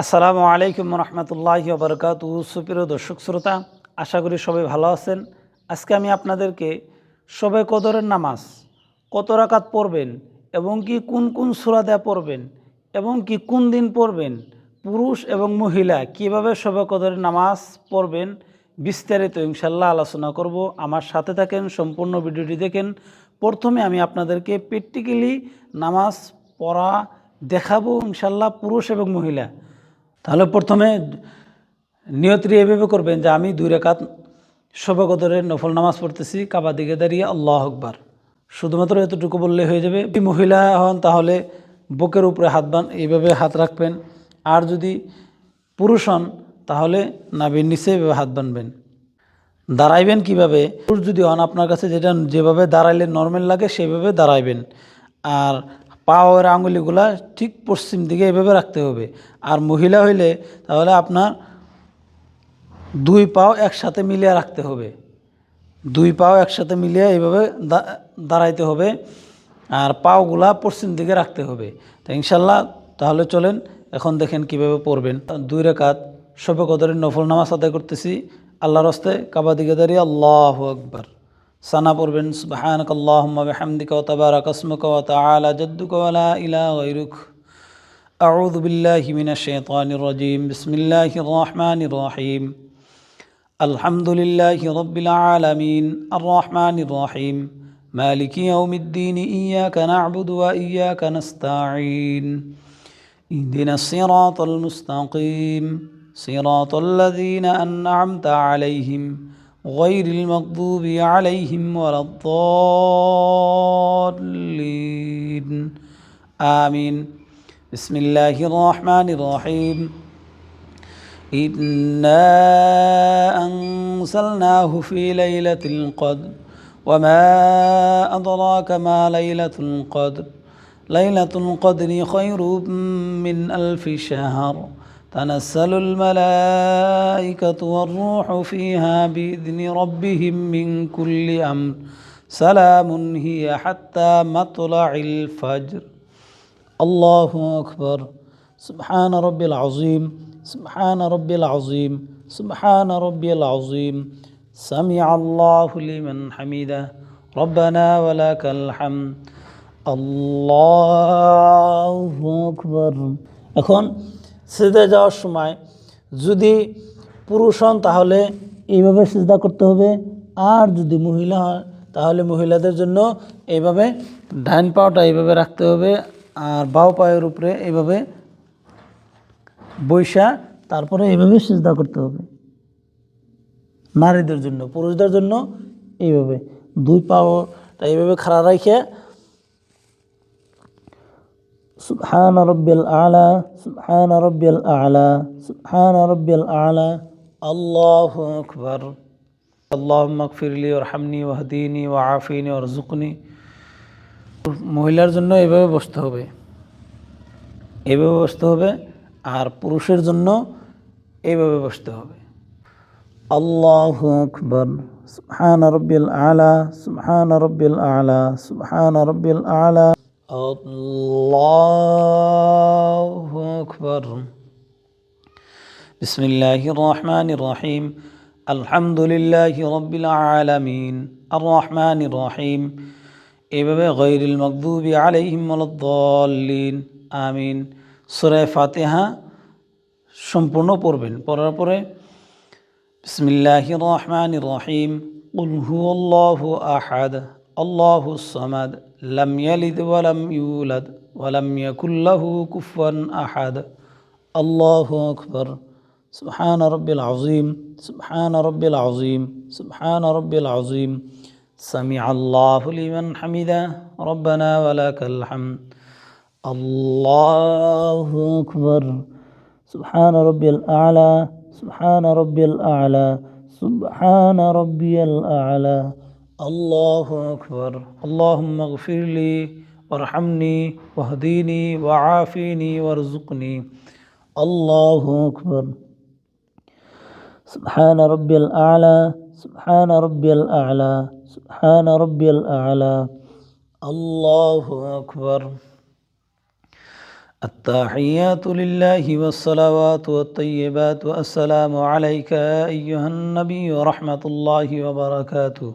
আসসালামু আলাইকুম রহমতুল্লাহ বরকাত সুপ্রিয় দর্শক শ্রোতা, আশা করি সবাই ভালো আছেন। আজকে আমি আপনাদেরকে সবে কদরের নামাজ কত রাকাত পড়বেন এবং কি কোন কোন সুরা দেয়া পড়বেন এবং কি কোন দিন পড়বেন, পুরুষ এবং মহিলা কীভাবে সবে কদরের নামাজ পড়বেন বিস্তারিত ইনশাল্লাহ আলোচনা করব। আমার সাথে থাকেন, সম্পূর্ণ ভিডিওটি দেখেন। প্রথমে আমি আপনাদেরকে প্র্যাকটিক্যালি নামাজ পড়া দেখাবো ইনশাল্লাহ পুরুষ এবং মহিলা। তাহলে প্রথমে নিয়ত্রি এভাবে করবেন যে আমি দুই রেখাত শবে নফল নামাজ পড়তেছি, কাবা দিকে দাঁড়িয়ে আল্লাহ আকবার। শুধুমাত্র এতটুকু বললে হয়ে যাবে। যদি মহিলা হন তাহলে বুকের উপরে হাত বান, এইভাবে হাত রাখবেন। আর যদি পুরুষ হন তাহলে নাবির নিচে এভাবে হাত বানবেন। দাঁড়াইবেন কীভাবে? পুরুষ যদি হন, আপনার কাছে যেটা যেভাবে দাঁড়াইলে নর্মাল লাগে, সেভাবে দাঁড়াইবেন। আর পাওয়ার আঙুলিগুলা ঠিক পশ্চিম দিকে এভাবে রাখতে হবে। আর মহিলা হইলে তাহলে আপনার দুই পাও একসাথে মিলিয়ে রাখতে হবে। দুই পাও একসাথে মিলিয়ে এইভাবে দাঁড়াইতে হবে। আর পাওগুলা পশ্চিম দিকে রাখতে হবে। তো ইনশাল্লাহ তাহলে চলেন, এখন দেখেন কীভাবে পড়বেন। দুই রেখাত শবে কদরের নফল নামাজ আদায় করতেছি। আল্লাহর হস্তে কাবা দিকে দাঁড়িয়ে আল্লাহ আকবার। সানা পড়বেন সুবহানাক আল্লাহুম্মা বিহামদিকা ওয়া তাবারাকা ইসমুকা ওয়া তাআলা জাদ্দুকা ওয়া লা ইলাহা গায়রুক أعوذ بالله من الشيطان الرجيم بسم الله الرحمن الرحيم الحمد لله رب العالمين الرحمن الرحيم مالك يوم الدين إياك نعبد وإياك نستعين اهدنا الصراط المستقيم صراط الذين أنعمت عليهم غير المغضوب عليهم ولا الضالين. آمين. بسم الله الرحمن الرحيم. إنا أنزلناه في ليلة القدر. وما أدراك ما ليلة القدر. ليلة القدر خير من ألف شهر. تنزل الملائكة والروح فيها بإذن ربهم من كل أمر سلام هي حتى مطلع الفجر الله أكبر سبحان ربي العظيم سبحان ربي العظيم سبحان ربي العظيم سمع الله لمن حمده ربنا ولك الحمد الله أكبر এখন সিজদা যাওয়ার সময় যদি পুরুষ হন, তাহলে এইভাবে সিজদা করতে হবে। আর যদি মহিলা হয়, তাহলে মহিলাদের জন্য এইভাবে ডাইন পাওটা এইভাবে রাখতে হবে আর বাও পায়ের উপরে এইভাবে বৈশা, তারপরে এইভাবে সিজদা করতে হবে। নারীদের জন্য, পুরুষদের জন্য এইভাবে দুই পাওটা এইভাবে খাড়া রাখে সুবহান রব্বিল আলা, সুবহান রব্বিল আলা, সুবহান রব্বিল আলা। আল্লাহ আকবর। আল্লাহ মকফিরলি ওরহামনি ওয়াহদিনী ওয়াফিনী ওরজুকনি মহিলার জন্য এভাবে বসতে হবে। এভাবে বসতে হবে আর পুরুষের জন্য এইভাবে বসতে হবে। আল্লাহ আকবর। সুবহান রব্বিল আলা, সুবহান রব্বিল আলা, সুবহান রব্বিল আলা। আল্লাহু আকবর بسم الله الرحمن الرحيم الحمد لله رب العالمين الرحمن الرحيم এভাবে গৈরিল মকদুবি আলাইহিম ওয়ালাদ্দাল্লিন আমিন সূরা ফাতিহা সম্পূর্ণ পড়বেন পড়ার পরে বিসমিল্লাহির রহমানির রহিম কুল হুয়াল্লাহু আহাদ الله الصمد لم يلد ولم يولد ولم يكن له كفوا أحد. الله أكبر. سبحان ربي العظيم. سبحان ربي العظيم. سبحان ربي العظيم. سمع الله لمن حمده. ربنا ولك الحمد. الله أكبر. سبحان ربي الأعلى. سبحان ربي الأعلى. سبحان ربي الأعلى. الله أكبر اللهم اغفر لي وارحمني واهديني وعافيني وارزقني الله أكبر سبحان ربي الأعلى سبحان ربي الأعلى سبحان ربي الأعلى الله أكبر التحيات لله والصلوات والطيبات والسلام عليك أيها النبي ورحمة الله وبركاته.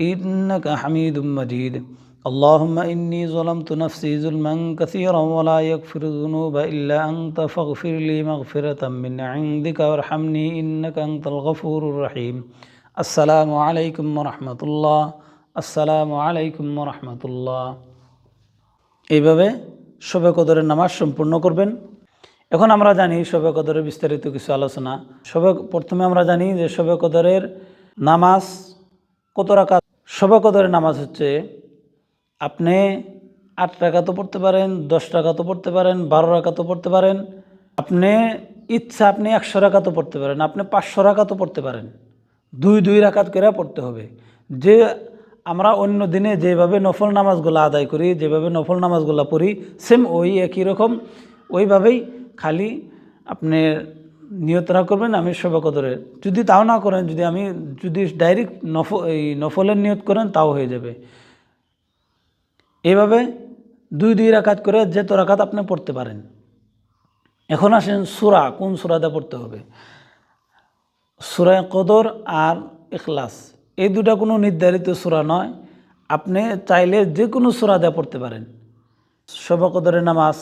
إنك حميد مجيد اللهم إني ظلمت نفسي ظلما كثيرا ولا يغفر الذنوب إلا أنت فاغفر لي مغفرة من عندك وارحمني إنك أنت الغفور الرحيم السلام عليكم ورحمة الله السلام عليكم ورحمة الله এইভাবে শবে কদরের নামাজ সম্পূর্ণ করবেন এখন আমরা জানি শবে কদরের বিস্তারিত কিছু আলোচনা শবে প্রথমে আমরা জানি যে শবে কদরের নামাজ কত রাকাত শবে কদরের নামাজ হচ্ছে, আপনি আট টাকা তো পড়তে পারেন, দশ টাকা তো পড়তে পারেন, বারো টাকা তো পড়তে পারেন, আপনি ইচ্ছা আপনি একশো টাকা তো পড়তে পারেন, আপনি পাঁচশো টাকা তো পড়তে পারেন। দুই দুই রাকাত করে পড়তে হবে। যে আমরা অন্য দিনে যেভাবে নফল নামাজগুলো আদায় করি, যেভাবে নফল নামাজগুলো পড়ি সেম ওই একই রকম, ওইভাবেই খালি আপনি নিয়তরা করবেন, আমি শোভা কদরের যদি তাও না করেন, যদি আমি, যদি ডাইরেক্ট নফ এই নফলের নিয়ত করেন, তাও হয়ে যাবে। এইভাবে দুই দুই রাকাত করে যে তো রাকাত আপনি পড়তে পারেন। এখন আসেন সুরা, কোন সুরাতে পড়তে হবে? সুরায় কদর আর ইখলাস। এই দুটা কোনো নির্ধারিত সুরা নয়। আপনি চাইলে যে কোনো সুরা দিয়ে পড়তে পারেন। শোভা কদরের নামাজ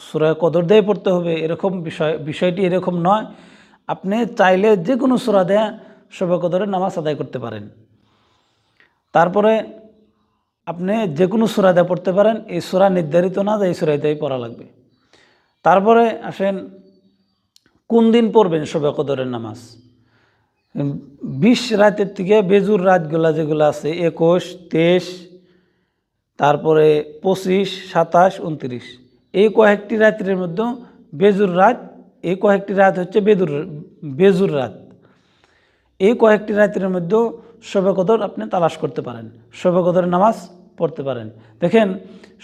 সুরায় কদর দিয়ে পড়তে হবে, এরকম বিষয়, বিষয়টি এরকম নয়। আপনি চাইলে যে কোনো সুরা দেয়া শোভা কদরের নামাজ আদায় করতে পারেন। তারপরে আপনি যে কোনো সুরা দিয়ে পড়তে পারেন, এই সুরা নির্ধারিত না যে এই সুরাইতেই পড়া লাগবে। তারপরে আসেন, কোন দিন পড়বেন শোভা কদরের নামাজ? বিশ রাতের থেকে বেজুর রাতগুলা যেগুলো আছে, একুশ, তেইশ, তারপরে পঁচিশ, সাতাশ, উনত্রিশ। এই কয়েকটি রাত্রের মধ্যে বেজুর রাত, এই কয়েকটি রাত হচ্ছে বেদুর, বেজুর রাত। এই কয়েকটি রাত্রের মধ্যেও শবে কদর আপনি তালাশ করতে পারেন শবে কদরের নামাজ পড়তে পারেন। দেখেন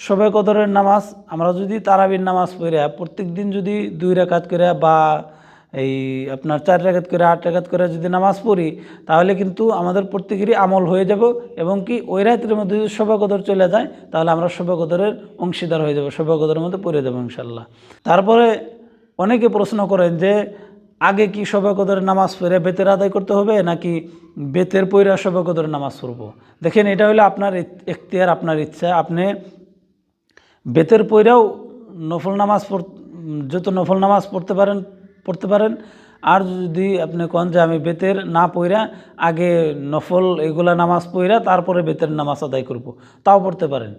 শবে কদরের নামাজ, আমরা যদি তারাবির নামাজ পড়ে প্রত্যেক দিন যদি দুই রেখাত করে বা এই আপনার চার রেখাত করে, আট রেখাত করে যদি নামাজ পড়ি, তাহলে কিন্তু আমাদের প্রত্যেকেরই আমল হয়ে যাব এবং কি ওই রাত্রের মধ্যে যদি শবে চলে যায়, তাহলে আমরা শবে অংশীদার হয়ে যাব শবে মধ্যে পড়ে যাব ইনশাল্লাহ তারপরে অনেকে প্রশ্ন করেন যে, আগে কি শবে নামাজ পড়ে বেতের আদায় করতে হবে, নাকি বেতের পৈরা শবে নামাজ পড়ব? দেখেন, এটা হলো আপনার এখতিয়ার আপনার ইচ্ছা। আপনি বেতের পৈরাও নফল নামাজ পড় যত নফল নামাজ পড়তে পারেন পড়তে পারেন। আর যদি আপনি কন যে আমি বেতের না পইরা আগে নফল এগুলা নামাজ পইরা তারপরে বেতের নামাজ আদায় করব, তাও পড়তে পারেন।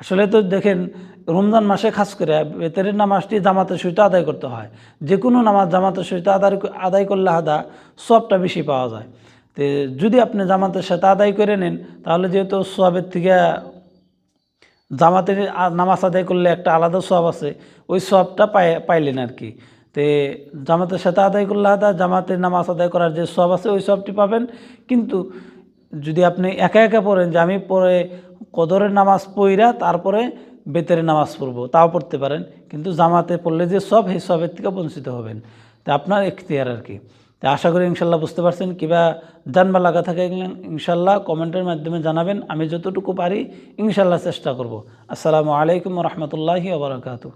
আসলে তো দেখেন, রমজান মাসে খাস করে বেতের নামাজটি জামাতের সহিত আদায় করতে হয়। যে কোনো নামাজ জামাতের সহিত আদায় আদায় করলে আদা সবটা বেশি পাওয়া যায়। তো যদি আপনি জামাতের সাথে আদায় করে নেন, তাহলে যেহেতু সবের থেকে জামাতের নামাজ আদায় করলে একটা আলাদা সব আছে, ওই সবটা পাই পাইলেন আর কি। তে জামাতের সাথে আদায় করলে আদা জামাতের নামাজ আদায় করার যে সব আছে, ওই সবটি পাবেন। কিন্তু যদি আপনি একা একা পড়েন যে আমি পরে কদরের নামাজ পইরা তারপরে বেতের নামাজ পড়ব, তাও পড়তে পারেন। কিন্তু জামাতে পড়লে যে সব, সেই সবের থেকে বঞ্চিত হবেন। তা আপনার এখতিয়ার আর কি। তা আশা করি ইনশাল্লাহ বুঝতে পারছেন। কিবা জানবা লাগা থাকে ইনশাল্লাহ কমেন্টের মাধ্যমে জানাবেন। আমি যতটুকু পারি, ইনশাল্লাহ চেষ্টা করব। আসসালামু আলাইকুম রহমতুল্লাহি আবরকাতু